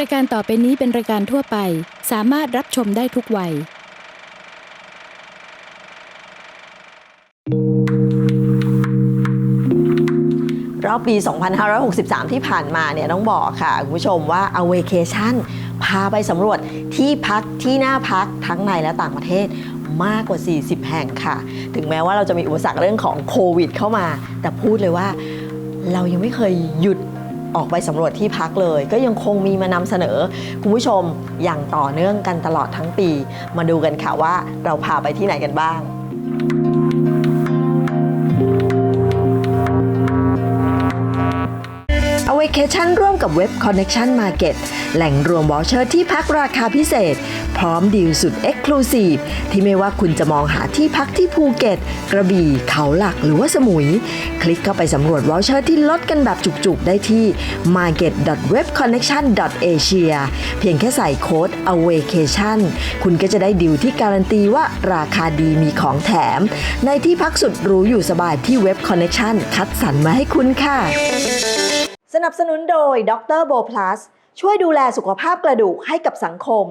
รายการต่อไปนี้เป็นรายการทั่วไป สามารถรับชมได้ทุกวัย รอบปี 2563 ที่ผ่านมาเนี่ยต้องบอกค่ะ คุณผู้ชมว่าเอาเวเคชั่นพาไปสำรวจที่พักที่น่าพักทั้งในและต่างประเทศมากกว่า 40 แห่งค่ะ ถึงแม้ว่าเราจะมีอุปสรรคเรื่องของโควิดเข้ามา แต่พูดเลยว่าเรายังไม่เคยหยุด ออกไปสำรวจที่พักเลย ก็ยังคงมีมานำเสนอ คุณผู้ชมอย่างต่อเนื่องกันตลอดทั้งปี มาดูกันค่ะว่าเราพาไปที่ไหนกันบ้าง a w a c a t i o n ร่วมกับเว็บ Connection Market แหล่งรวมวอลเชอร์ที่พักราคาพิเศษ พร้อมดีลสุด Exclusive ที่ไม่ว่าคุณจะมองหาที่พักที่ภูเก็ต กระบี่ เขาหลักหรือว่าสมุย คลิกเข้าไปสำรวจวอลเชอร์ที่ลดกันแบบจุกๆ ได้ที่ market.webconnection.asia เพียงแค่ใส่โค้ด a w a c a t i o n คุณก็จะได้ดีลที่การันตีว่าราคาดีมีของแถม ในที่พักสุดหรูอยู่สบายที่เว็บ Connection คัดสรรมาให้คุณค่ะ สนับสนุนโดยดรโบ plus ช่วยดูแลสุขภาพกระดูกให้กับสังคม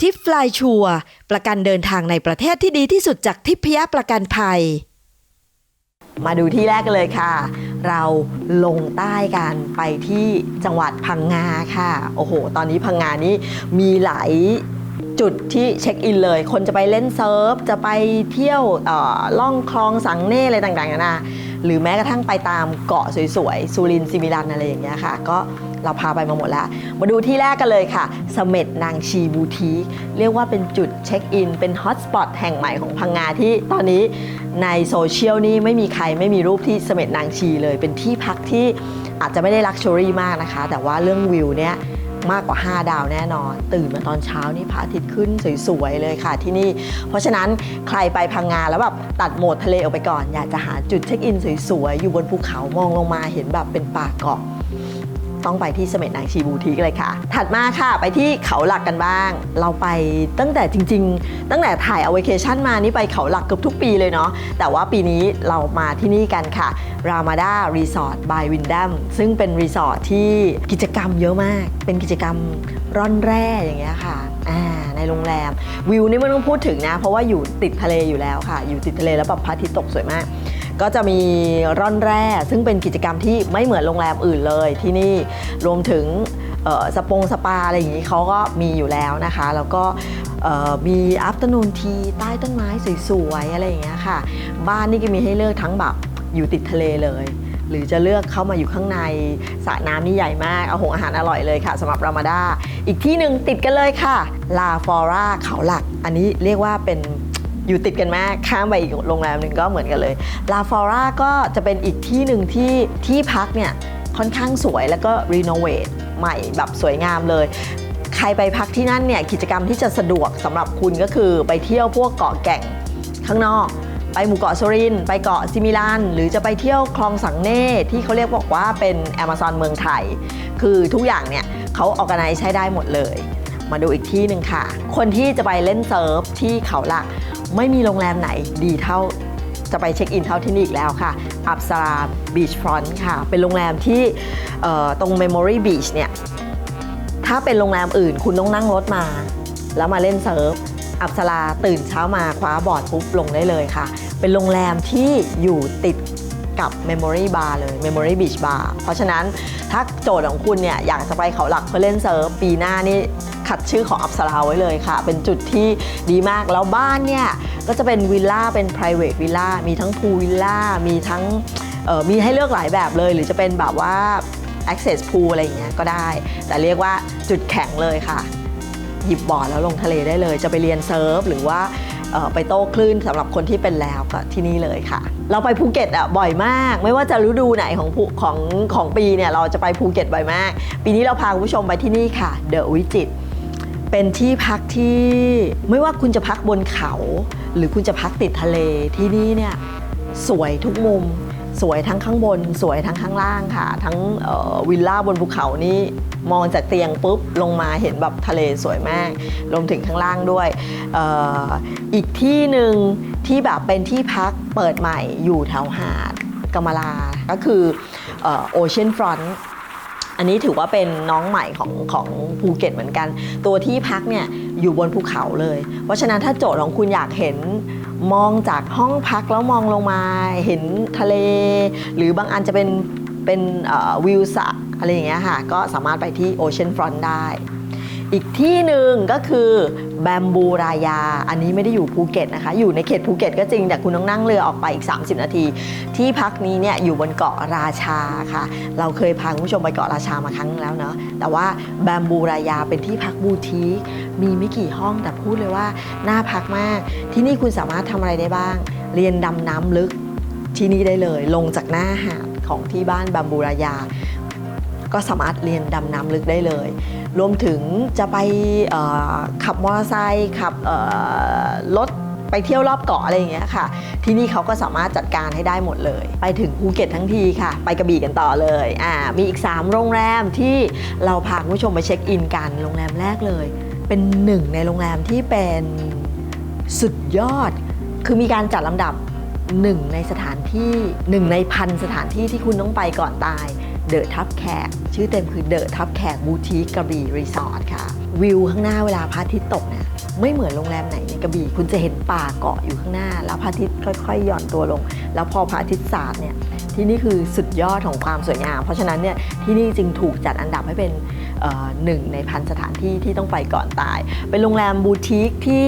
ทิปฟลายชัวประกันเดินทางในประเทศที่ดีที่สุดจากทิพยประกันภัย มาดูที่แรกกันเลยค่ะ เราลงใต้กันไปที่จังหวัดพังงาค่ะ โอ้โห ตอนนี้พังงานี้มีหลายจุดที่เช็คอินเลย คนจะไปเล่นเซิร์ฟ จะไปเที่ยวเอ่อล่องคลองสังเน่อะไรต่างๆนานา หรือแม้กระทั่งไปตามเกาะสวยๆสุรินทร์ซิมิลันอะไรอย่างเงี้ยค่ะ ก็เราพาไปมาหมดแล้ว มาดูที่แรกกันเลยค่ะเสเม็ดนางชีบูทีคเรียกว่าเป็นจุดเช็คอิน เป็นฮอตสปอตแห่งใหม่ของพังงาที่ตอนนี้ในโซเชียลนี่ไม่มีใครไม่มีรูปที่เสเม็ดนางชีเลย เป็นที่พักที่อาจจะไม่ได้ลักชัวรี่มากนะคะ แต่ว่าเรื่องวิวเนี่ย มากกว่า 5 ดาวแน่นอน ตื่นมาตอนเช้านี่พระอาทิตย์ขึ้นสวยๆเลยค่ะที่นี่ เพราะฉะนั้นใครไปพังงาแล้วแบบตัดโหมดทะเลออกไปก่อน อยากจะหาจุดเช็คอินสวยๆอยู่บนภูเขามองลงมาเห็นแบบเป็นป่าเกาะ ต้องไปที่เสม็ดนางชีบูทีกเลยค่ะ ถัดมาค่ะไปที่เขาหลักกันบ้าง เราไปตั้งแต่จริง ๆ ตั้งแต่ถ่ายอ v a c a t i o n มานี่ไปเขาหลักเกือบทุกปีเลยเนาะแต่ว่าปีนี้เรามาที่นี่กันค่ะ Ramada Resort by Windham ซึ่งเป็นรีสอร์ทที่กิจกรรมเยอะมาก เป็นกิจกรรมร่อนแร่อย่างเงี้ยค่ะอ่าในโรงแรมวิวนี่ไม่ต้องพูดถึงนะ เพราะว่าอยู่ติดทะเลอยู่แล้วค่ะ อยู่ติดทะเลแล้วแบบพระอาทิตย์ตกสวยมาก ก็จะมีร่อนแร่ซึ่งเป็นกิจกรรมที่ไม่เหมือนโรงแรมอื่นเลยที่นี่รวมถึงสปงสปาอะไรอย่างนี้เขาก็มีอยู่แล้วนะคะ แล้วก็มีอัฟเตอร์นูนทีใต้ต้นไม้สวยๆอะไรอย่างเงี้ยค่ะ บ้านนี่ก็มีให้เลือกทั้งแบบอยู่ติดทะเลเลย หรือจะเลือกเข้ามาอยู่ข้างในสระน้ำนี่ใหญ่มาก เอาหงอาหารอร่อยเลยค่ะสำหรับรามาดาอีกที่หนึ่งติดกันเลยค่ะลาฟอร่าเขาหลัก อันนี้เรียกว่าเป็น อยู่ติดกันมากข้ามไปอีกโรงแรมหนึ่งก็เหมือนกันเลยลาฟอร่าก็จะเป็นอีกที่หนึ่งที่ที่พักเนี่ยค่อนข้างสวยแล้วก็รีโนเวทใหม่แบบสวยงามเลย ใครไปพักที่นั่นเนี่ยกิจกรรมที่จะสะดวกสำหรับคุณก็คือไปเที่ยวพวกเกาะแก่งข้างนอกไปหมู่เกาะสุรินทร์ไปเกาะซิมิลัน หรือจะไปเที่ยวคลองสังเน่ที่เขาเรียกบอกว่าเป็นแอมะซอนเมืองไทย คือทุกอย่างเนี่ยเขาออกกันไนใช้ได้หมดเลย มาดูอีกที่หนึ่งค่ะ คนที่จะไปเล่นเซิร์ฟที่เขาหลัก ไม่มีโรงแรมไหนดีเท่าจะไปเช็คอินเท่าที่นี่อีกแล้วค่ะ อับสราบีชฟรอนต์ค่ะ เป็นโรงแรมที่ตรง Memory Beach เนี่ย ถ้าเป็นโรงแรมอื่นคุณต้องนั่งรถมา แล้วมาเล่นเซิร์ฟ อับสราตื่นเช้ามาคว้าบอร์ดปุ๊บลงได้เลยค่ะ เป็นโรงแรมที่อยู่ติด กับ Memory Bar เลย Memory Beach Bar เพราะฉะนั้นถ้าโจทย์ของคุณเนี่ยอยากจะไปเขาหลักเพื่อเล่นเซิร์ฟปีหน้านี่ขัดชื่อของอับสราไว้เลยค่ะ เป็นจุดที่ดีมากแล้วบ้านเนี่ย ก็จะเป็นวิลล่าเป็น private วิลล่ามีทั้งพูลวิลล่ามีทั้งมีให้เลือกหลายแบบเลย หรือจะเป็นแบบว่า access pool อะไรอย่างเงี้ยก็ได้ แต่เรียกว่าจุดแข็งเลยค่ะ หยิบบอร์ดแล้วลงทะเลได้เลย จะไปเรียนเซิร์ฟหรือว่า ไปโต้คลื่นสำหรับคนที่เป็นแล้วก็ที่นี่เลยค่ะ เราไปภูเก็ตอะบ่อยมาก ไม่ว่าจะฤดูไหนของของของปีเนี่ยเราจะไปภูเก็ตบ่อยมาก ปีนี้เราพาคุณผู้ชมไปที่นี่ค่ะเดอะวิจิตเป็นที่พักที่ไม่ว่าคุณจะพักบนเขา หรือคุณจะพักติดทะเลที่นี่เนี่ยสวยทุกมุม สวยทั้งข้างบน สวยทั้งข้างล่างค่ะ ทั้งวิลล่าบนภูเขานี่มองจากเตียงปุ๊บลงมาเห็นแบบทะเลสวยมากรวมถึงข้างล่างด้วยอออีกที่หนึ่งที่แบบเป็นที่พักเปิดใหม่อยู่แถวหาดกำมะลา ก็คือโอเชียนฟรอนต์อันนี้ถือว่าเป็นน้องใหม่ของของภูเก็ตเหมือนกัน ตัวที่พักเนี่ยอยู่บนภูเขาเลย เพราะฉะนั้นถ้าโจทย์ของคุณอยากเห็น มองจากห้องพักแล้วมองลงมาเห็นทะเล หรือบางอันจะเป็นเป็นวิวสระอะไรอย่างเงี้ยค่ะ ก็สามารถไปที่โอเชียนฟรอนต์ได้ อีกที่หนึ่งก็คือแบมบูรายา อันนี้ไม่ได้อยู่ภูเก็ตนะคะ อยู่ในเขตภูเก็ตก็จริงแต่คุณต้องนั่งเรือออกไปอีก 30 นาที ที่พักนี้เนี่ยอยู่บนเกาะราชาค่ะ เราเคยพาคุณผู้ชมไปเกาะราชามาครั้งแล้วเนาะแต่ว่าแบมบูรายาเป็นที่พักบูติกมีไม่กี่ห้องแต่พูดเลยว่าน่าพักมาก ที่นี่คุณสามารถทำอะไรได้บ้าง เรียนดำน้ำลึกที่นี่ได้เลย ลงจากหน้าหาดของที่บ้านแบมบูรายา ก็สามารถเรียนดำน้ำลึกได้เลย รวมถึงจะไปขับมอเตอร์ไซค์ขับรถไปเที่ยวรอบเกาะอะไรอย่างเงี้ยค่ะ ที่นี่เขาก็สามารถจัดการให้ได้หมดเลย ไปถึงภูเก็ตทั้งทีค่ะ ไปกระบี่กันต่อเลยอ่ามีอีก 3 โรงแรมที่เราพาคุณผู้ชมไปเช็คอินกันโรงแรมแรกเลย เป็นหนึ่งในโรงแรมที่เป็นสุดยอด คือมีการจัดลำดับหนึ่งในสถานที่หนึ่งในพันสถานที่ที่คุณต้องไปก่อนตาย เดอะทับแขกชื่อเต็มคือเดอะทับแขกบูติกกระบี่รีสอร์ทค่ะ วิวข้างหน้าเวลาพระอาทิตย์ตกเนี่ยไม่เหมือนโรงแรมไหนในกระบี่คุณจะเห็นป่าเกาะอยู่ข้างหน้า แล้วพระอาทิตย์ค่อยๆหย่อนตัวลง แล้วพอพระอาทิตย์สาดเนี่ยที่นี่คือสุดยอดของความสวยงาม เพราะฉะนั้นเนี่ยที่นี่จึงถูกจัดอันดับให้เป็นหนึ่งในพันสถานที่ที่ต้องไปก่อนตาย เป็นโรงแรมบูติกที่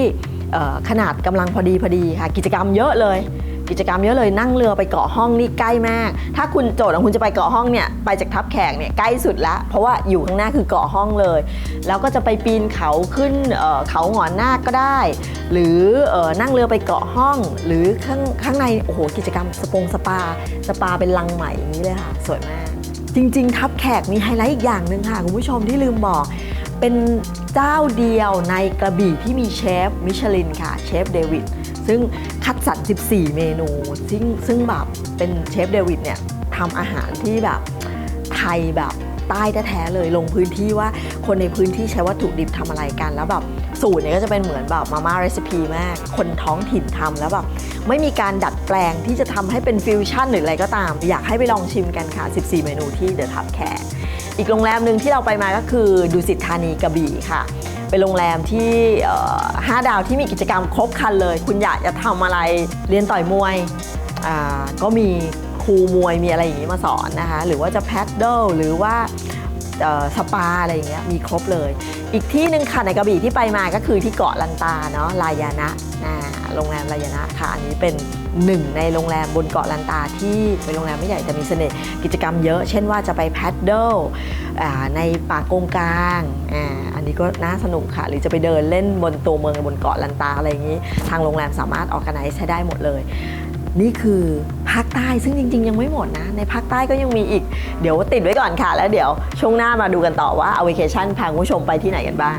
ขนาดกำลังพอดีพอดีค่ะกิจกรรมเยอะเลย กิจกรรมเยอะเลยนั่งเรือไปเกาะห้องนี่ใกล้มาก ถ้าคุณโจทย์ของคุณจะไปเกาะห้องเนี่ยไปจากทับแขกเนี่ยใกล้สุดละเพราะว่าอยู่ข้างหน้าคือเกาะห้องเลย แล้วก็จะไปปีนเขาขึ้นเเขาหงอนนาคก็ได้ หรือออนั่งเรือไปเกาะห้อง หรือข้างข้างในโอ้โหกิจกรรมสปงสปาสปาเป็นลังใหม่อย่างนี้เลยค่ะสวยมาก จริง ๆ ทับแขกมีไฮไลท์อีกอย่างหนึ่งค่ะคุณผู้ชมที่ลืมบอกเป็นเจ้าเดียวในกระบี่ที่มีเชฟมิชลินค่ะเชฟเดวิด ซึ่งคัดสรร 14 เมนูซึ่งซึ่งแบบเป็นเชฟเดวิดเนี่ยทำอาหารที่แบบไทยแบบใต้แท้ๆเลยลงพื้นที่ว่าคนในพื้นที่ใช้วัตถุดิบทำอะไรกัน แล้วแบบสูตรเนี่ยก็จะเป็นเหมือนแบบมาม่าเรซิปีมาก คนท้องถิ่นทำแล้วแบบไม่มีการดัดแปลงที่จะทำให้เป็นฟิวชั่นหรืออะไรก็ตาม อยากให้ไปลองชิมกันค่ะ 14 เมนูที่เดอะทับแขกอีกโรงแรมหนึ่งที่เราไปมาก็คือดุสิตธานีกระบี่ค่ะ เป็นโรงแรมที่เอ่อห้าดาวที่มีกิจกรรมครบครันเลย คุณอยากจะทำอะไรเรียนต่อยมวยก็มีครูมวยมีอะไรอย่างนี้มาสอนนะคะ หรือว่าจะแพดเดิลหรือว่า สปาอะไรอย่างเงี้ยมีครบเลย อีกที่หนึ่งค่ะในกระบี่ที่ไปมาก็คือที่เกาะลันตาเนาะลายานะอ่าโรงแรมลายานะค่ะอันนี้เป็นหนึ่งในโรงแรมบนเกาะลันตาที่เป็นโรงแรมไม่ใหญ่แต่มีเสน่ห์กิจกรรมเยอะ เช่นว่าจะไปแพดเดิลในป่ากงกลางอ่าอันนี้ก็น่าสนุกค่ะ หรือจะไปเดินเล่นบนตัวเมืองบนเกาะลันตาอะไรอย่างนี้ ทางโรงแรมสามารถออกกันไนใช้ได้หมดเลย นี่คือภาคใต้ซึ่งจริง ๆ ยังไม่หมดนะ ในภาคใต้ก็ยังมีอีก เดี๋ยวติดไว้ก่อนค่ะ แล้วเดี๋ยวช่วงหน้ามาดูกันต่อว่าเอา a เคชั่นพาคุณผู้ชมไปที่ไหนกันบ้าง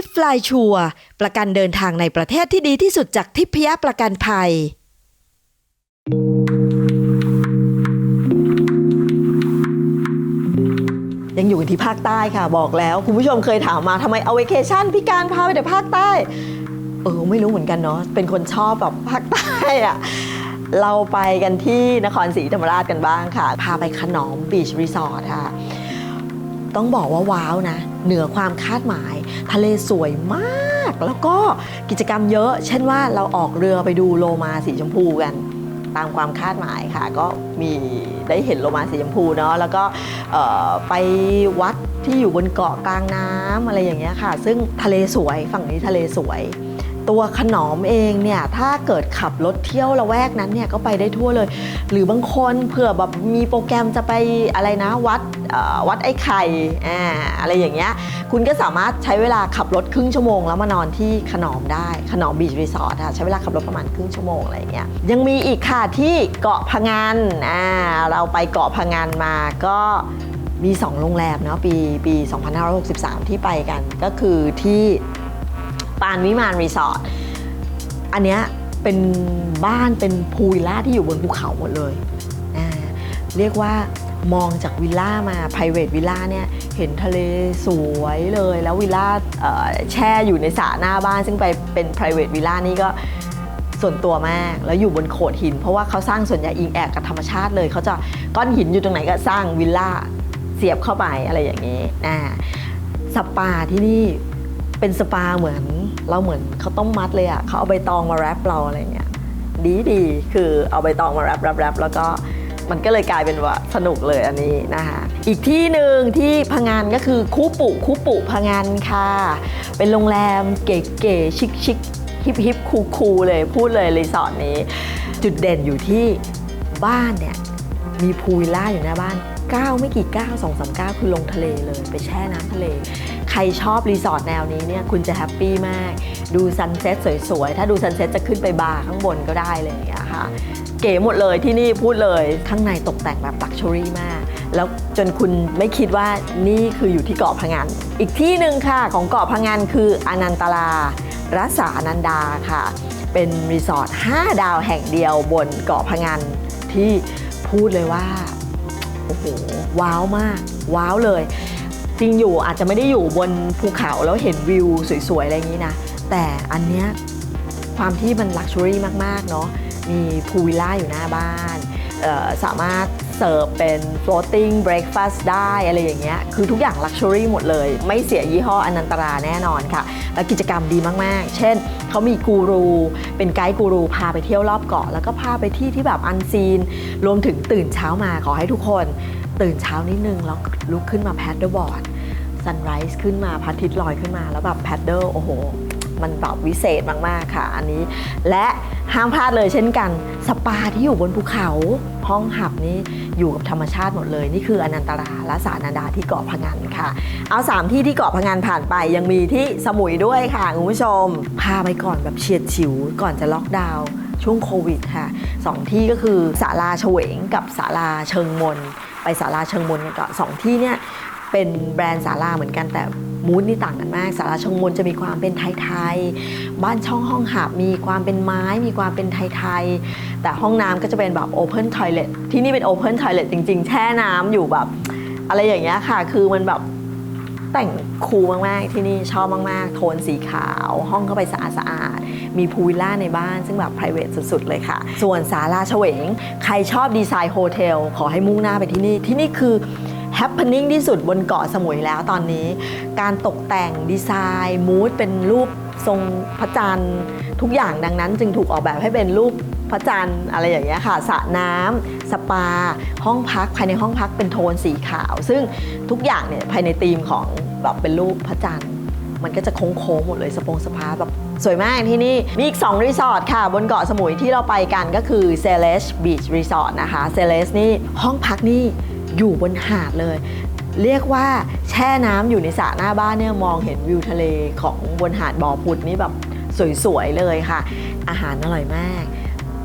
ทิปฟลายชัวประกันเดินทางในประเทศที่ดีที่สุดจากทิพยประกันภัย ยังอยู่กันที่ภาคใต้ค่ะบอกแล้ว คุณผู้ชมเคยถามมาทำไมเอา a ว a ชั่นพี่การพาไปแต่ภาคใต้ เออ ไม่รู้เหมือนกันเนาะเป็นคนชอบแบบภาคใต้อะเราไปกันที่นครศรีธรรมราชกันบ้างค่ะ พาไปขนอมบีชรีสอร์ทค่ะ ต้องบอกว่าว้าวนะ เหนือความคาดหมาย ทะเลสวยมาก แล้วก็กิจกรรมเยอะ เช่นว่าเราออกเรือไปดูโลมาสีชมพูกัน ตามความคาดหมายค่ะ ก็มีได้เห็นโลมาสีชมพูเนาะแล้วก็ไปวัดที่อยู่บนเกาะกลางน้ำอะไรอย่างเงี้ยค่ะ ซึ่งทะเลสวยฝั่งนี้ทะเลสวย ตัวขนอมเองเนี่ยถ้าเกิดขับรถเที่ยวละแวกนั้นเนี่ยก็ไปได้ทั่วเลย หรือบางคนเผื่อแบบมีโปรแกรมจะไปอะไรนะวัด วัดไอ้ไข่อ่อะไรอย่างเงี้ยคุณก็สามารถใช้เวลาขับรถครึ่งชั่วโมง แล้วมานอนที่ขนอมได้ขนอมบีชรีสอร์ทค่ะใช้เวลาขับรถประมาณครึ่งชั่วโมงอะไรอย่างเงี้ยยังมีอีกค่ะที่เกาะพะงันอ่าเราไปเกาะพะงันมาก็มี 2 โรงแรมเนาะปีปี 2563 ที่ไปกันก็คือที่ปานวิมานรีสอร์ทอันเนี้ยเป็นบ้านเป็นพูลวิลล่าที่อยู่บนภูเขาหมดเลย เรียกว่า มองจากวิลล่ามา private วิลล่าเนี่ยเห็นทะเลสวยเลย แล้ววิลล่าแช่อยู่ในสระหน้าบ้าน ซึ่งไปเป็น private วิลล่านี่ก็ส่วนตัวมาก แล้วอยู่บนโขดหิน เพราะว่าเขาสร้างส่วนใหญ่อิงแอกกับธรรมชาติเลย เขาจะก้อนหินอยู่ตรงไหนก็สร้างวิลล่าเสียบเข้าไปอะไรอย่างนี้อ่าสปาที่นี่เป็นสปาเหมือนเราเหมือนเขาต้มมัดเลยอะ่ะเขาเอาใบตองมาแรปเราอะไรเงี้ยดีดีคือเอาใบตองมาแรปแรปแรปแล้วก็ มันก็เลยกลายเป็นว่าสนุกเลยอันนี้นะคะอีกที่หนึ่งที่พังงานก็คือคูปุคูปุพังงานค่ะ เป็นโรงแรมเก๋ๆชิคชิคฮิปฮิปคูคูๆเลยพูดเลยรีสอร์ทนี้ จุดเด่นอยู่ที่บ้านเนี่ยมีพูลวิลล่าอยู่หน้าบ้านก้าวไม่กี่ก้าวสองสามก้าวคือลงทะเลเลย ไปแช่น้ำทะเล ใครชอบรีสอร์ทแนวนี้เนี่ยคุณจะแฮปปี้มาก ดูซันเซ็ตสวยๆ ถ้าดูซันเซ็ตจะขึ้นไปบาร์ข้างบนก็ได้เลยอย่างเงี้ยค่ะ เก๋หมดเลยที่นี่พูดเลยข้างในตกแต่งแบบลักชัวรี่มาก แล้วจนคุณไม่คิดว่านี่คืออยู่ที่เกาะพะงันอีกที่หนึ่งค่ะของเกาะพะงันคืออนันตลารัศาอนันดาค่ะ เป็นรีสอร์ท5ดาวแห่งเดียวบนเกาะพะงันที่พูดเลยว่าโอ้โหว้าวมาก ว้าวเลย จริงอยู่อาจจะไม่ได้อยู่บนภูเขาแล้วเห็นวิวสวยๆ อะไรอย่างนี้นะ แต่อันเนี้ยความที่มันลักชัวรี่มากๆ เนาะ มีพูลวิลล่าอยู่หน้าบ้าน สามารถเสิร์ฟเป็น floating breakfast ได้อะไรอย่างเงี้ย คือทุกอย่างลักชัวรี่หมดเลย ไม่เสียยี่ห้ออนันตราแน่นอนค่ะ แล้วกิจกรรมดีมาก ๆ เช่น เขามีกูรู เป็นไกด์กูรู พาไปเที่ยวรอบเกาะ แล้วก็พาไปที่ที่แบบอันซีน รวมถึงตื่นเช้ามาขอให้ทุกคน ตื่นเช้านิดนึง แล้วลุกขึ้นมาแพดเดิลบอร์ดซันไรส์ขึ้นมาพระอาทิตย์ลอยขึ้นมาแล้วแบบแพดเดิลโอ้โห มันแบบวิเศษมากๆค่ะ อันนี้ และห้ามพลาดเลยเช่นกัน สปาที่อยู่บนภูเขา ห้องหับนี้อยู่กับธรรมชาติหมดเลย นี่คืออนันตราและสานันดาที่เกาะพะงันค่ะ เอา 3 ที่ที่เกาะพะงันผ่านไป ยังมีที่สมุยด้วยค่ะคุณผู้ชม พาไปก่อนแบบเฉียดฉิว ก่อนจะล็อกดาวน์ช่วงโควิดค่ะสองที่ก็คือศาลาเฉวงกับศาลาเชิงมนไปศาลาเชิงมนกันก่อนสองที่เนี่ย เป็นแบรนด์ศาลาเหมือนกันแต่มูดนี่ต่างกันมากศาลาชงมนจะมีความเป็นไทยๆ บ้านช่องห้องหับมีความเป็นไม้ มีความเป็นไทยๆ แต่ห้องน้ำก็จะเป็นแบบโอเพนทอยเล t ที่นี่เป็นโอเพนทอยเล t จริง ๆ แช่น้ำอยู่แบบ อะไรอย่างเงี้ยค่ะ คือมันแบบแต่งคูลมากๆ ที่นี่ชอบมากๆ โทนสีขาว ห้องเข้าไปสะอาดสะอาดๆ มีพูลวิลล่าในบ้าน ซึ่งแบบ p r i v a t สุด ๆ เลยค่ะ ส่วนศาลาเฉวง ใครชอบดีไซน์โฮเทลขอให้มุ่งหน้าไปที่นี่ ที่นี่คือ ฮป e น i n g ที่สุดบนเกาะสมุยแล้วตอนนี้ การตกแต่งดีไซน์มูดเป็นรูปทรงพระจันทร์ทุกอย่างดังนั้น จึงถูกออกแบบให้เป็นรูปพระจันทร์อะไรอย่างเงี้ยค่ะสระน้ำสปา ห้องพักภายในห้องพักเป็นโทนสีขาว ซึ่งทุกอย่างเนี่ยภายในธีมของแบบเป็นรูปพระจันทร์มันก็จะโค้งๆหมดเลยสปงสปาแบบสวยมากที่นี่ มีอีก 2 รีสอร์ทค่ะ บนเกาะสมุยที่เราไปกันก็คือ c e l e s Beach Resort นะคะ c e l e s นี่ห้องพักนี่ อยู่บนหาดเลย เรียกว่าแช่น้ำอยู่ในสระหน้าบ้านเนี่ยมองเห็นวิวทะเลของบนหาดบ่อพุดนี่แบบสวยๆเลยค่ะ อาหารอร่อยมาก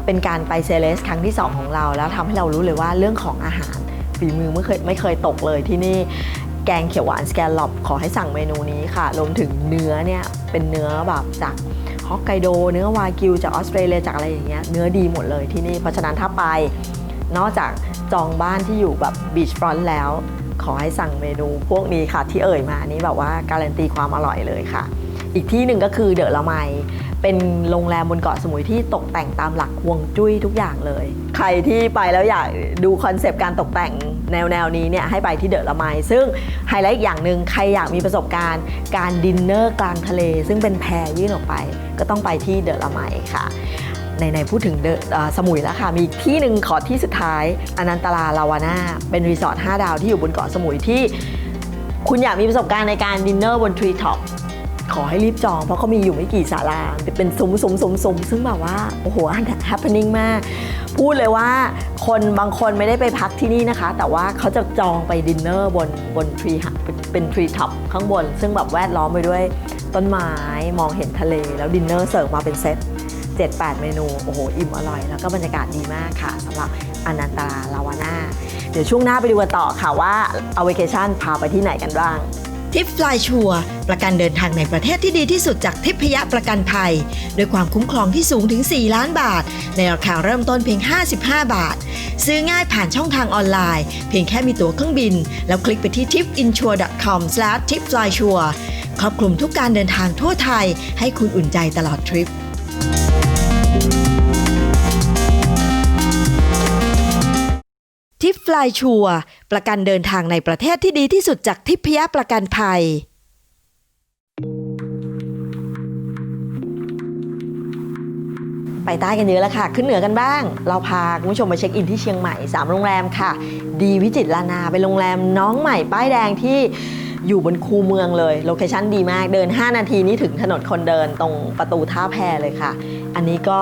เป็นการไปเซเลสครั้งที่ 2 ของเรา แล้วทำให้เรารู้เลยว่าเรื่องของอาหารฝีมือไม่เคยไม่เคยตกเลยที่นี่แกงเขียวหวานสแกลลอปขอให้สั่งเมนูนี้ค่ะรวมถึงเนื้อเนี่ยเป็นเนื้อแบบจากฮอกไกโด เนื้อวากิวจากออสเตรเลียจากอะไรอย่างเงี้ยเนื้อดีหมดเลยที่นี่เพราะฉะนั้นถ้าไป นอกจากจองบ้านที่อยู่แบบบีชฟรอนต์แล้ว ขอให้สั่งเมนูพวกนี้ค่ะที่เอ่ยมานี้แบบว่าการันตีความอร่อยเลยค่ะ อีกที่หนึ่งก็คือเดอะละไมเป็นโรงแรมบนเกาะสมุยที่ตกแต่งตามหลักฮวงจุ้ยทุกอย่างเลย ใครที่ไปแล้วอยากดูคอนเซปต์การตกแต่งแนวแนวนี้เนี่ยให้ไปที่เดอะละไมซึ่งไฮไลท์อีกอย่างหนึ่งใครอยากมีประสบการณ์ การดินเนอร์กลางทะเล ซึ่งเป็นแพยื่นออกไป ก็ต้องไปที่เดอะละไมค่ะ ในในๆพูดถึงสมุยแล้วค่ะ มีอีกที่หนึ่งขอที่สุดท้ายอนันตลาลาวาน่าเป็นรีสอร์ท5ดาวที่อยู่บนเกาะสมุยที่ คุณอยากมีประสบการณ์ในการดินเนอร์บนทรีท็อปขอให้รีบจองเพราะเขามีอยู่ไม่กี่ศาลาเป็นซุ้มซุ้มซุ้มซุ้มซึ่งแบบว่า โอ้โหแฮป p นิ่งมาก พูดเลยว่าคนบางคนไม่ได้ไปพักที่นี่นะคะ แต่ว่าเขาจะจองไปดินเนอร์บนบนทรีเป็นทรีท็อปข้างบน ซึ่งแบบแวดล้อมไปด้วยต้นไม้มองเห็นทะเล แล้วดินเนอร์เสิร์ฟมาเป็นเซต 7-8 เมนู โอ้โห อิ่มอร่อย แล้วก็บรรยากาศดีมากค่ะสำหรับอนันตาลาวาน่าเดี๋ยวช่วงหน้าไปดูกันต่อค่ะว่าเอาเวเคชั่นพาไปที่ไหนกันบ้างทิปฟลายชัวประกันเดินทางในประเทศที่ดีที่สุดจากทิพยประกันภัย ด้วยความคุ้มครองที่สูงถึง 4 ล้านบาท ในราคาเริ่มต้นเพียง 55 บาท ซื้อง่ายผ่านช่องทางออนไลน์ เพียงแค่มีตั๋วเครื่องบิน แล้วคลิกไปที่ tipinsure.com/tipflysure ครอบคลุมทุกการเดินทางทั่วไทย ให้คุณอุ่นใจตลอดทริป ทิปฟลายชัวประกันเดินทางในประเทศที่ดีที่สุดจากทิพยประกันภัย ไปใต้กันเยอะแล้วค่ะ ขึ้นเหนือกันบ้าง เราพาคุณผู้ชมมาเช็คอินที่เชียงใหม่ 3 โรงแรมค่ะ ดีวิจิตรลานาเป็นโรงแรมน้องใหม่ป้ายแดงที่อยู่บนคูเมืองเลย โลเคชั่นดีมาก เดิน 5 นาทีนี้ถึงถนนคนเดินตรงประตูท่าแพเลยค่ะ อันนี้ก็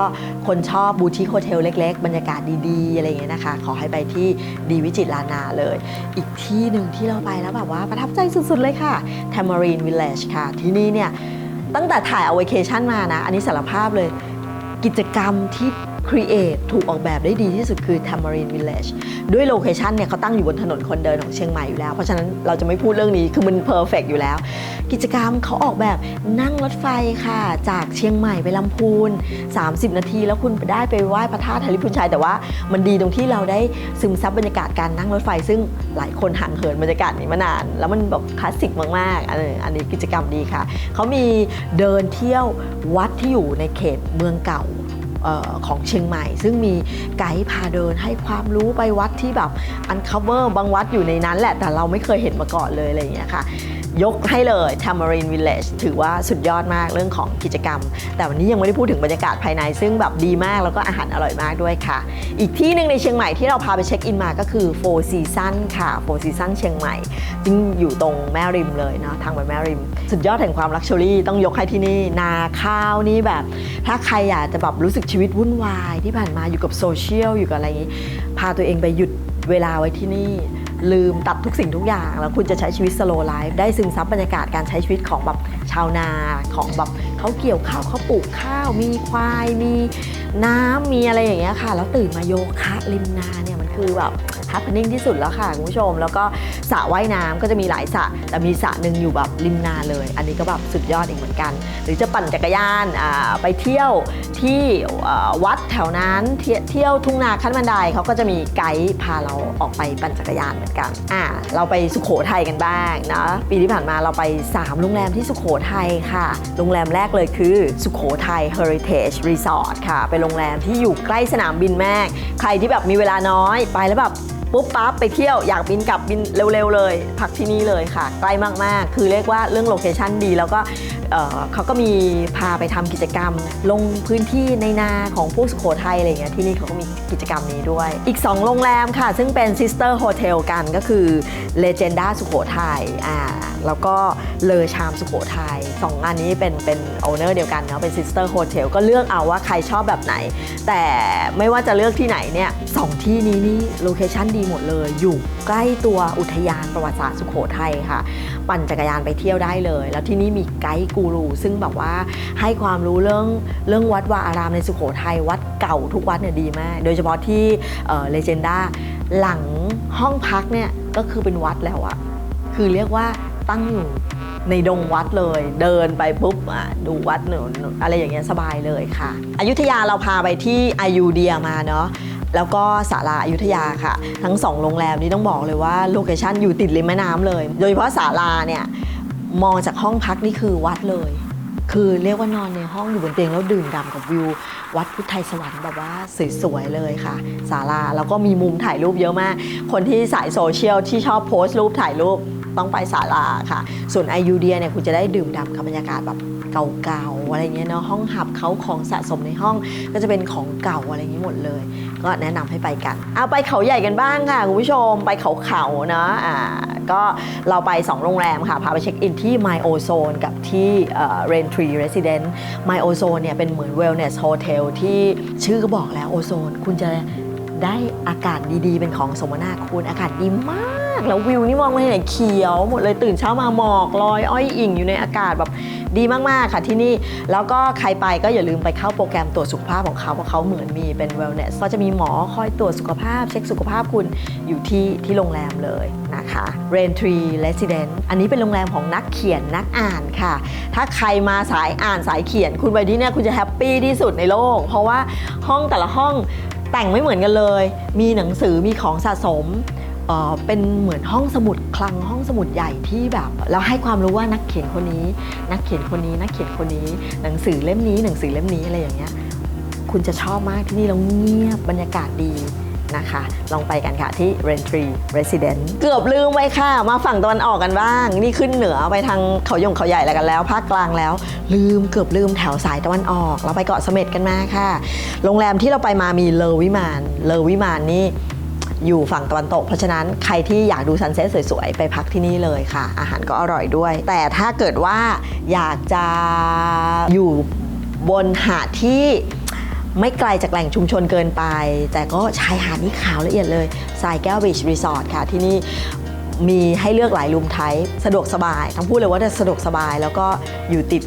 คนชอบบูติคโฮเทลเล็ก ๆ บรรยากาศดีๆ อะไรอย่างเงี้ยนะคะ ขอให้ไปที่ดีวิจิตรลานาเลย อีกที่หนึ่งที่เราไปแล้วแบบว่าประทับใจสุดๆเลยค่ะ Tamarine Village ค่ะ ที่นี่เนี่ยตั้งแต่ถ่ายเอาเวเคชั่นมานะ อันนี้สารภาพเลย กิจกรรมที่ Create ถูกออกแบบได้ดีที่สุดคือ Tamarine Village ด้วยโลเคชันเนี่ยเขาตั้งอยู่บนถนนคนเดินของเชียงใหม่อยู่แล้ว เพราะฉะนั้นเราจะไม่พูดเรื่องนี้คือมันเพอร์เฟกอยู่แล้ว กิจกรรมเขาออกแบบนั่งรถไฟค่ะ จากเชียงใหม่ไปลำพูน 30 นาที แล้วคุณได้ไปไหว้พระธาตุธริพุนชัยแต่ว่ามันดีตรงที่เราได้ซึมซับบรรยากาศการนั่งรถไฟ ซึ่งหลายคนห่างเหินบรรยากาศนี้มานาน แล้วมันแบบคลาสสิกมากๆอันนี้กิจกรรมดีค่ะเขามีเดินเที่ยววัดที่อยู่ในเขตเมืองเก่า ของเชียงใหม่ ซึ่งมีไกด์พาเดินให้ความรู้ไปวัดที่แบบ uncover บางวัดอยู่ในนั้นแหละ แต่เราไม่เคยเห็นมาก่อนเลยอะไรอย่างเงี้ยค่ะยกให้เลย Tamarine Village ถือว่าสุดยอดมากเรื่องของกิจกรรม แต่วันนี้ยังไม่ได้พูดถึงบรรยากาศภายใน ซึ่งแบบดีมากแล้วก็อาหารอร่อยมากด้วยค่ะ อีกที่หนึ่งในเชียงใหม่ที่เราพาไปเช็คอินมาก็คือ Four Season ค่ะ Four Season เชียงใหม่ซึ่งอยู่ตรงแม่ริมเลยเนาะทางไปแม่ริม สุดยอดแห่งความลักชัวรี่ต้องยกให้ที่นี่ นาข้าวนี่แบบ ถ้าใครอยากจะแบบรู้สึกชีวิตวุ่นวายที่ผ่านมาอยู่กับโซเชียลอยู่กับอะไรอย่างนี้ พาตัวเองไปหยุดเวลาไว้ที่นี่ ลืมตัดทุกสิ่งทุกอย่าง แล้วคุณจะใช้ชีวิตสโลไลฟ์ได้ซึมซับบรรยากาศการใช้ชีวิตของแบบชาวนาของแบบเขาเกี่ยวข้าวเขาปลูกข้าว มีควาย มีน้ำมีอะไรอย่างเงี้ยค่ะ แล้วตื่นมาโยคะริมนาเนี่ยมันคือแบบ h a p p e n i n g ที่สุดแล้วค่ะคุณผู้ชม แล้วก็สระว่ายน้ำก็จะมีหลายสระแต่มีสระหนึ่งอยู่แบบริมนาเลย อันนี้ก็แบบสุดยอดอีกเหมือนกัน หรือจะปั่นจักรยานอ่าไปเที่ยวที่วัดแถวนั้นเที่ยวเที่ยวทุ่งนาขั้นบันไดเขาก็จะมีไกด์พาเราออกไปปั่นจักรยานเหมือนกันอ่าเราไปสุขโขทัยกันบ้างนะปีที่ผ่านมาเราไป 3 โรงแรมที่สุขโขทัยค่ะ โรงแรมแรกเลยคือสุขโขทัย Heritage Resort ค่ะ เป็นโรงแรมที่อยู่ใกล้สนามบินแม่กใครที่แบบมีเวลาน้อยไปแล้วแบบ ปุ๊บปั๊บไปเที่ยวอยากบินกลับบินเร็วๆเลย พักที่นี่เลยค่ะใกล้มากๆ คือเรียกว่าเรื่องโลเคชันดี แล้วก็เขาก็มีพาไปทำกิจกรรม ลงพื้นที่ในนาของพวกสุโขทัยอะไรเงี้ยที่นี่เขาก็มีกิจกรรมนี้ด้วย อีก 2 โรงแรมค่ะ ซึ่งเป็นซิสเตอร์โฮเทลกันก็คือ Legenda สุโขทัยอ่าแล้วก็ เลอชามสุโขทัยสองอันนี้เป็นเป็นโอเนอร์เดียวกันเนาะเป็น Sister Hotel ก็เลือกเอาว่าใครชอบแบบไหน แต่ไม่ว่าจะเลือกที่ไหนเนี่ยสองที่นี้นี่โลเคชั่นดีหมดเลย อยู่ใกล้ตัวอุทยานประวัติศาสตร์สุโขทัยค่ะ ปั่นจักรยานไปเที่ยวได้เลย แล้วที่นี่มีไกด์กูรู ซึ่งแบบว่าให้ความรู้เรื่องเรื่องวัดวาอารามในสุโขทัยวัดเก่าทุกวัดเนี่ยดีมาก โดยเฉพาะที่เลเจนดาหลังห้องพักเนี่ยก็คือเป็นวัดแล้วอะคือเรียกว่าตั้งอยู่ ในดงวัดเลย เดินไปปุ๊บอะดูวัดหนูอะไรอย่างเงี้ยสบายเลยค่ะ อยุธยาเราพาไปที่อายุเดียมาเนาะแล้วก็ศาลาอายุทยาค่ะ ทั้งสองโรงแรมนี้ต้องบอกเลยว่าโลเคชันอยู่ติดริมแม่น้ำเลย โดยเฉพาะศาลาเนี่ยมองจากห้องพักนี่คือวัดเลย คือเรียกว่านอนในห้องอยู่บนเตียงแล้วดื่มด่ำกับวิว วัดพุทธไทยสวรรค์แบบว่าสวยๆเลยค่ะศาลาแล้วก็มีมุมถ่ายรูปเยอะมาก คนที่สายโซเชียลที่ชอบโพสต์รูปถ่ายรูป ต้องไปศาลาค่ะ ส่วนไอยูเดียเนี่ยคุณจะได้ดื่มด่ำกับบรรยากาศแบบเก่าๆอะไรเงี้ยเนาะห้องหับเขาของสะสมในห้องก็จะเป็นของเก่าอะไรอย่างนี้หมดเลย ก็แนะนำให้ไปกันเอาไปเขาใหญ่กันบ้างค่ะคุณผู้ชมไปเขาเขาเนาะอ่าก็เราไป 2 โรงแรมค่ะ พาไปเช็คอินที่ My Ozone กับที่เอ่อ Rain Tree Residence My Ozone เนี่ยเป็นเหมือน Wellness Hotel ที่ชื่อก็บอกแล้วโอโซนคุณจะได้อากาศดีๆ เป็นของสมนาคุณอากาศดีมาก แล้ววิวนี่มองไปไหนเขียวหมดเลยตื่นเช้ามาหมอกลอยอ้อยอิ่งอยู่ในอากาศแบบดีมากๆค่ะที่นี่แล้วก็ใครไปก็อย่าลืมไปเข้าโปรแกรมตรวจสุขภาพของเขาเพราะเขาเหมือนมีเป็น wellness ก็จะมีหมอคอยตรวจสุขภาพ เช็คสุขภาพคุณอยู่ที่ที่โรงแรมเลยนะคะ Rain Tree Residence อันนี้เป็นโรงแรมของนักเขียนนักอ่านค่ะ ถ้าใครมาสายอ่านสายเขียน คุณไปที่เนี่ยคุณจะแฮปปี้ที่สุดในโลก เพราะว่าห้องแต่ละห้องแต่งไม่เหมือนกันเลย มีหนังสือมีของสะสม เป็นเหมือนห้องสมุดคลังห้องสมุดใหญ่ที่แบบแล้วให้ความรู้ว่านักเขียนคนนี้ นักเขียนคนนี้นักเขียนคนนี้ หนังสือเล่มนี้ หนังสือเล่มนี้อะไรอย่างเงี้ยคุณจะชอบมากที่นี่แล้วเงียบบรรยากาศดีนะคะ ลองไปกันค่ะที่ r e n t r e Residence เกือบลืมไว้ค่ะ มาฝั่งตะวันออกกันบ้าง นี่ขึ้นเหนือไปทางเขายงเขาใหญ่แล้วกันแล้ว ภาคกลางแล้ว ลืมเกือบลืมแถวสายตะวันออก เราไปเกาะเสม็ดกันมาค่ะ โรงแรมที่เราไปมามีเลอวิมานเลอวิมานนี่ อยู่ฝั่งตะวันตก เพราะฉะนั้นใครที่อยากดูซันเซ็ตสวยๆ ไปพักที่นี่เลยค่ะ อาหารก็อร่อยด้วย แต่ถ้าเกิดว่าอยากจะอยู่บนหาดที่ไม่ไกลจากแหล่งชุมชนเกินไป แต่ก็ชายหาดนี่ขาวละเอียดเลยทรายแก้วบีชรีสอร์ทค่ะที่นี่ มีให้เลือกหลายรูมไทป์สะดวกสบาย ทั้งพูดเลยว่าจะสะดวกสบาย แล้วก็อยู่ติด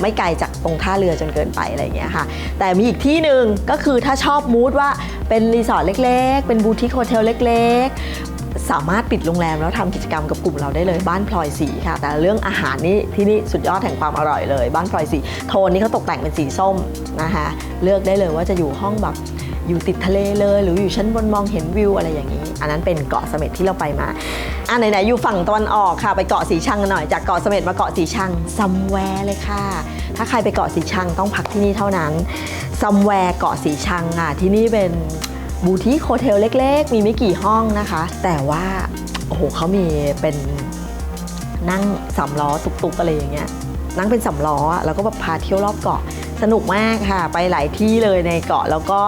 ไม่ไกลจากตรงท่าเรือจนเกินไปอะไรอย่างเงี้ยค่ะ แต่มีอีกที่หนึ่งก็คือถ้าชอบมูดว่าเป็นรีสอร์ทเล็ก ๆ เป็นบูติคโฮเทลเล็ก ๆ สามารถปิดโรงแรมแล้วทำกิจกรรมกับกลุ่มเราได้เลยบ้านพลอยสีค่ะ แต่เรื่องอาหารนี่ที่นี่สุดยอดแห่งความอร่อยเลย บ้านพลอยสีโทนนี่เขาตกแต่งเป็นสีส้มนะคะเลือกได้เลยว่าจะอยู่ห้องแบบอยู่ติดทะเลเลย หรืออยู่ชั้นบนมองเห็นวิวอะไรอย่างนี้ อันนั้นเป็นเกาะเสม็ดที่เราไปมาอะไหนๆอยู่ฝั่งตะวันออกค่ะ ไปเกาะสีชังกันหน่อยจากเกาะเสม็ดมาเกาะสีชังซัมแวร์เลยค่ะ ถ้าใครไปเกาะสีชังต้องพักที่นี่เท่านั้นซัมแวร์เกาะสีชังอะที่นี่เป็น บูติคโฮเทลเล็ก ๆ มีไม่กี่ห้องนะคะ แต่ว่า โอ้โหเขามีเป็นนั่งสามล้อตุกๆอะไรอย่างเงี้ยนั่งเป็นสามล้อแล้วก็แบบพาเที่ยวรอบเกาะสนุกมากค่ะ ไปหลายที่เลยในเกาะแล้วก็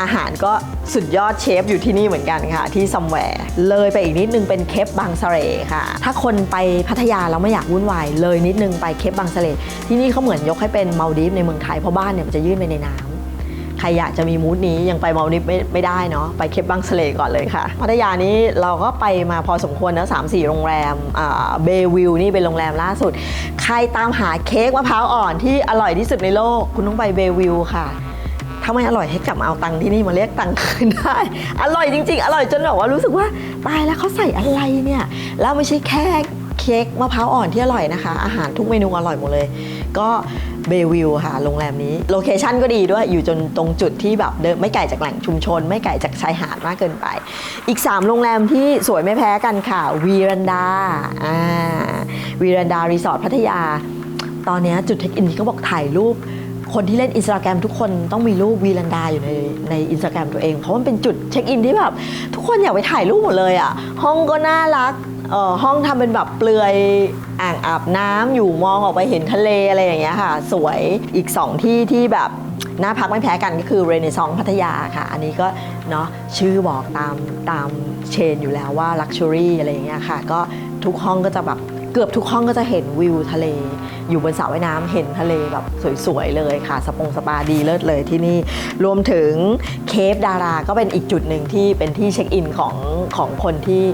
อาหารก็สุดยอดเชฟอยู่ที่นี่เหมือนกันค่ะ ที่ซัมแวร์เลยไปอีกนิดนึงเป็นเคปบางสะเลค่ะ ถ้าคนไปพัทยาแล้วไม่อยากวุ่นวายเลยนิดนึงไปเคปบางสะเลที่นี่เขาเหมือนยกให้เป็นมาลดีฟในเมืองไทยเพราะบ้านเนี่ยมันจะยื่นไปในน้ำ รอยากจะมีมูดนี้ยังไปมาลดิฟไม่ไม่ได้เนาะไปเคปบังสเลก่อนเลยค่ะพัทยานี้เราก็ไปมาพอสมควรนะสามสี่โรงแรมเบวิวนี่เป็นโรงแรมล่าสุด ใครตามหาเค้กมะพร้าวอ่อนที่อร่อยที่สุดในโลก คุณต้องไปเบวิวค่ะถ้าไม่อร่อยให้กลับมาเอาตังค์ที่นี่มาเรียกตังค์คืนได้ อร่อยจริง ๆ อร่อยจนแบบว่ารู้สึกว่าตายแล้วเขาใส่อะไรเนี่ย แล้วไม่ใช่แค่เค้กมะพร้าวอ่อนที่อร่อยนะคะ อาหารทุกเมนูอร่อยหมดเลย ก็ เบวิวค่ะโรงแรมนี้โลเคชั่นก็ดีด้วยอยู่จนตรงจุดที่แบบเดินไม่ไกลจากแหล่งชุมชน ไม่ไกลจากชายหาดมากเกินไป อีก 3 โรงแรมที่สวยไม่แพ้กันค่ะวีรันดาอ่าวีรันดารีสอร์ทพัทยา ตอนนี้จุดเช็คอินที่เขาบอกถ่ายรูปคนที่เล่นอินสตาแกรมทุกคนต้องมีรูปวีลันดาอยู่ในในอินสตาแกรมตัวเอง เพราะมันเป็นจุดเช็คอินที่แบบ ทุกคนอยากไปถ่ายรูปหมดเลยอะ่ะ ห้องก็น่ารัก เอ่อห้องทำเป็นแบบเปลือยอ่างอาบน้ำอยู่มองออกไปเห็นทะเลอะไรอย่างเงี้ยค่ะ สวยอีก 2 ที่ที่แบบน่าพักไม่แพ้กันก็คือเรเนซองพัทยาค่ะ อันนี้ก็เนาะชื่อบอกตามตามเชนอยู่แล้วว่าลักชัวรี่อะไรอย่างเงี้ยค่ะ ก็ทุกห้องก็จะแบบ เกือบทุกห้องก็จะเห็นวิวทะเล อยู่บนสระว่ายน้ำเห็นทะเลแบบสวยๆเลยค่ะ สปงสปาดีเลิศเลยที่นี่ รวมถึงเคฟดาราก็เป็นอีกจุดหนึ่งที่เป็นที่เช็คอินของของคนที่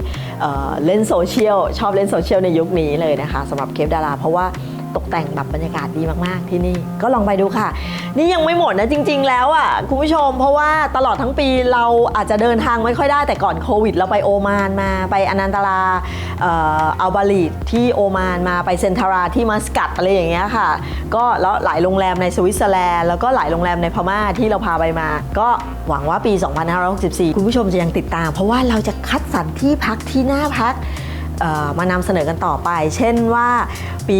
เเล่นโซเชียลชอบเล่นโซเชียลในยุคนี้เลยนะคะสำหรับเคฟดาราเพราะว่า ตกแต่งแบบบรรยากาศดีมากๆที่นี่ก็ลองไปดูค่ะ นี่ยังไม่หมดนะจริง ๆ แล้วอะคุณผู้ชม เพราะว่าตลอดทั้งปีเราอาจจะเดินทางไม่ค่อยได้แต่ก่อนโควิด เราไปโอมานมาไปอนันตาราเอ่ออัลบาลีดที่โอมานมาไปเซนทาราที่มัสกัตอะไรอย่างเงี้ยค่ะ ก็แล้วหลายโรงแรมในสวิตเซอร์แลนด์แล้วก็หลายโรงแรมในพม่าที่เราพาไปมา ก็หวังว่าปี 2564 คุณผู้ชมจะยังติดตาม เพราะว่าเราจะคัดสรรที่พักที่น่าพัก มานำเสนอกันต่อไป เช่นว่าปี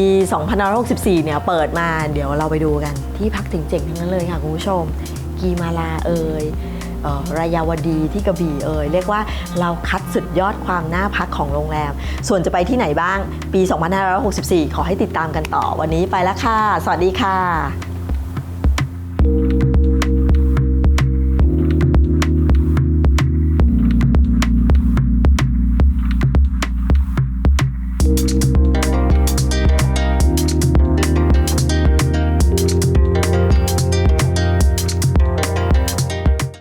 2564 เนี่ยเปิดมาเดี๋ยวเราไปดูกันที่พักถึงเจ๋งทั้งนั้นเลยค่ะคุณผู้ชม กีมาลาเอ่ยออรายาวดีที่กระบี่เอ่ยเรียกว่าเราคัดสุดยอดความน่าพักของโรงแรม ส่วนจะไปที่ไหนบ้างปี 2564 ขอให้ติดตามกันต่อวันนี้ไปแล้วค่ะ สวัสดีค่ะ